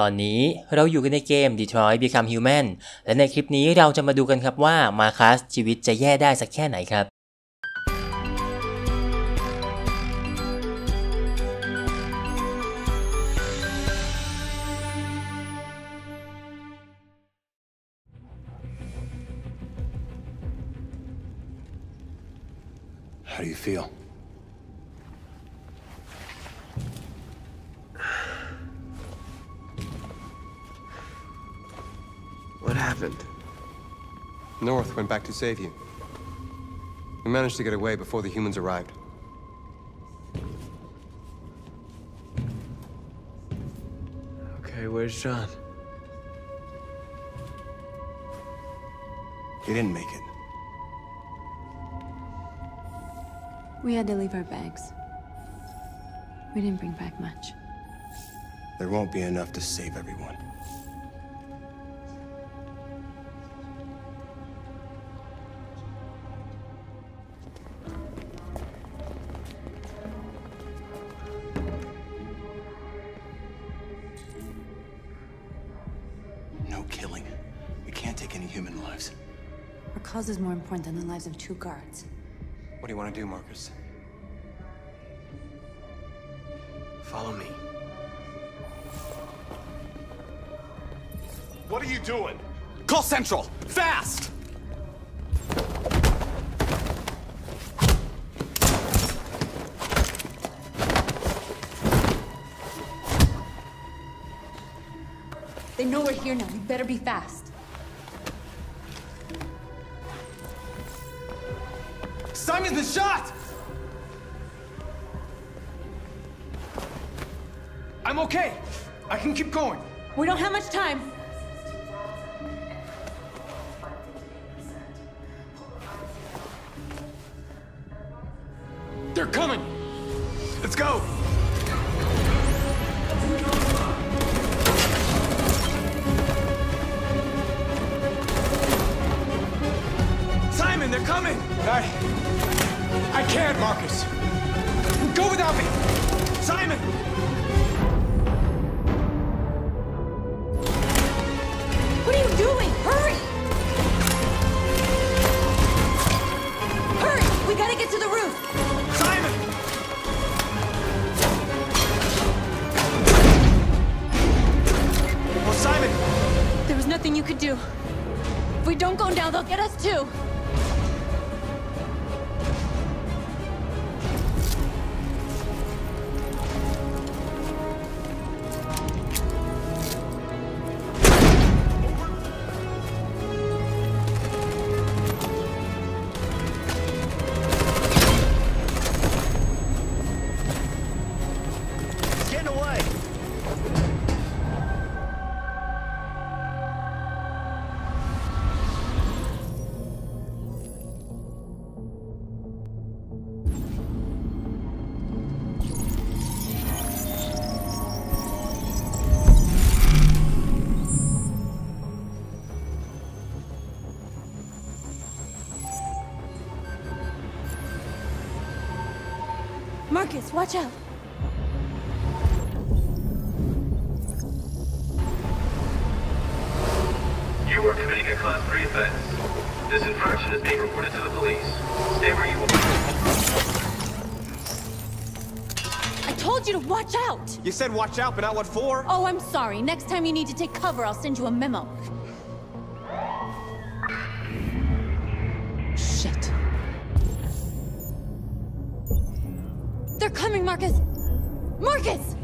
ตอนนี้เราอยู่กันในเกม Detroit Become Human และในคลิปนี้เราจะมาดูกันครับว่ามาคัสชีวิตจะแย่ได้สักแค่ไหนครับ How do you feel? What happened? North went back to save you. We managed to get away before the humans arrived. Okay, where's John? He didn't make it. We had to leave our bags. We didn't bring back much. There won't be enough to save everyone. Any human lives. Our cause is more important than the lives of two guards. What do you want to do, Marcus? Follow me. What are you doing? Call Central! Fast! They know we're here now. We better be fast. Simon's been shot! I'm okay. I can keep going. We don't have much time. They're coming! Let's go! Simon, they're coming! I... I can't, Marcus. Go without me! Simon! What are you doing? Hurry! Hurry! We gotta get to the roof. Simon! Oh, Simon! There was nothing you could do. If we don't go now, they'll get us too. Marcus, watch out. You are committing a Class 3 offense. This infraction is being reported to the police. Stay where you are. I told you to watch out. You said watch out, but not what for? Oh, I'm sorry. Next time you need to take cover, I'll send you a memo. They're coming, Marcus! Marcus!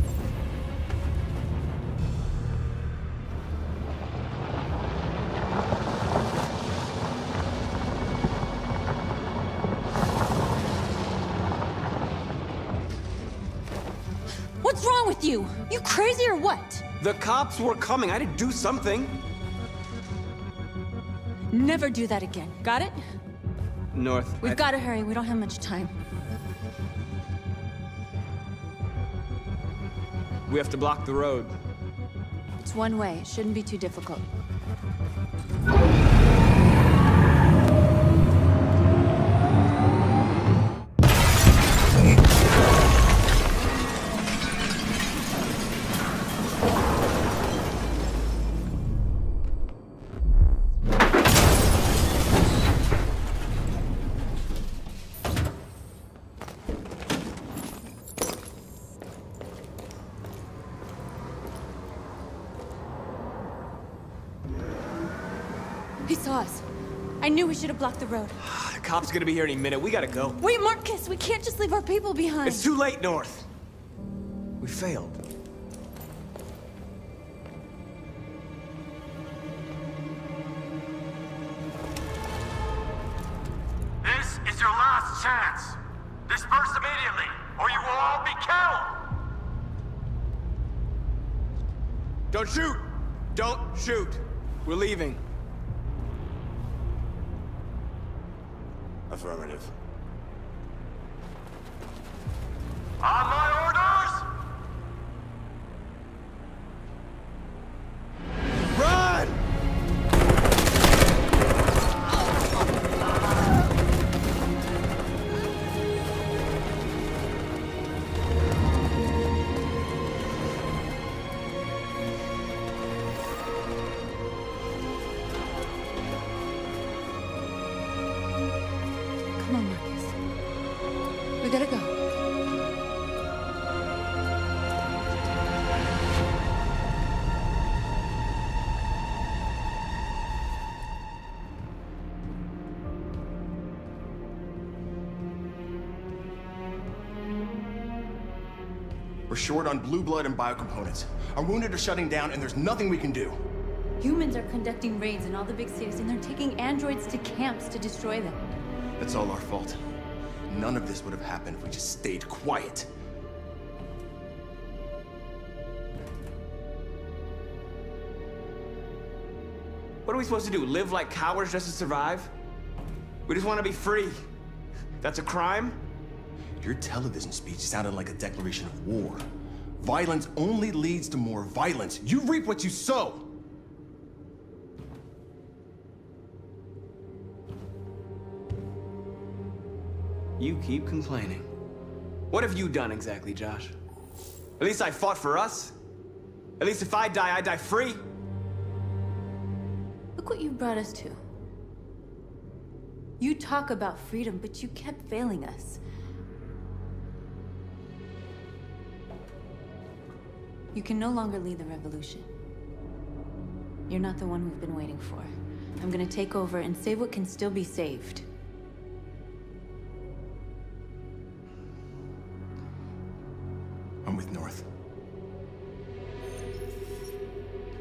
What's wrong with you? You crazy or what? The cops were coming. I had to do something. Never do that again. Got it? North. We've I- got to hurry. We don't have much time. We have to block the road. It's one way. It shouldn't be too difficult. Knew we should have blocked the road. The cop's gonna be here any minute. We gotta go. Wait, Marcus, we can't just leave our people behind. It's too late, North. We failed. This is your last chance. Disperse immediately, or you will all be killed. Don't shoot! Don't shoot! We're leaving. Affirmative. On We gotta go. We're short on blue blood and biocomponents. Our wounded are shutting down, and there's nothing we can do. Humans are conducting raids in all the big cities, and they're taking androids to camps to destroy them. It's all our fault. None of this would have happened if we just stayed quiet. What are we supposed to do? Live like cowards just to survive? We just want to be free. That's a crime? Your television speech sounded like a declaration of war. Violence only leads to more violence. You reap what you sow. You keep complaining. What have you done exactly, Josh? At least I fought for us. At least if I die, I die free. Look what you brought us to. You talk about freedom, but you kept failing us. You can no longer lead the revolution. You're not the one we've been waiting for. I'm gonna take over and save what can still be saved. With North.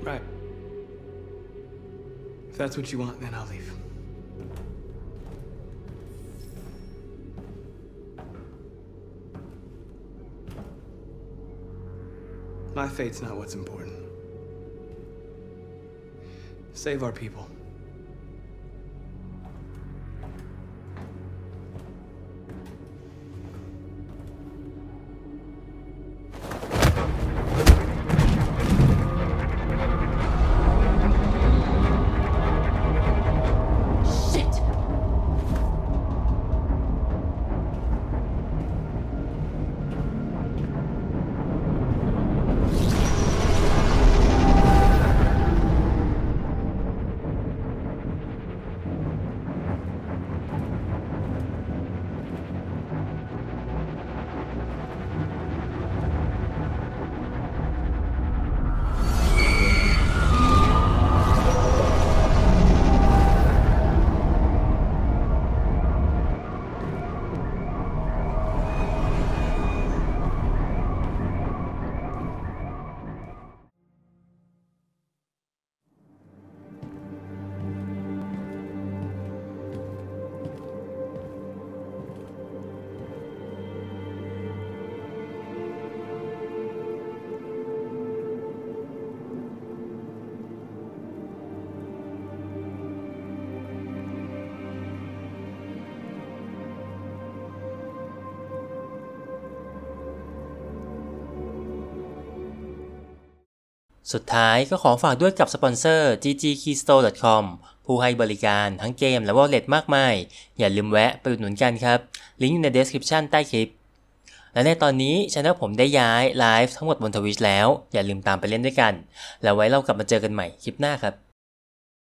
Right. If that's what you want, then I'll leave. My fate's not what's important. Save our people. สุดท้ายก็ขอฝากด้วยกับสปอนเซอร์ ggkeystore.com ผู้ให้บริการทั้งเกมและวอลเล็ตมากมาย อย่าลืมแวะไปอุดหนุนกันครับ ลิงก์อยู่ใน description ใต้คลิป และในตอนนี้ช anel ผมได้ย้ายไลฟ์ทั้งหมดบนทวิชแล้ว อย่าลืมตามไปเล่นด้วยกัน แล้วไว้เรากลับมาเจอกันใหม่คลิปหน้าครับ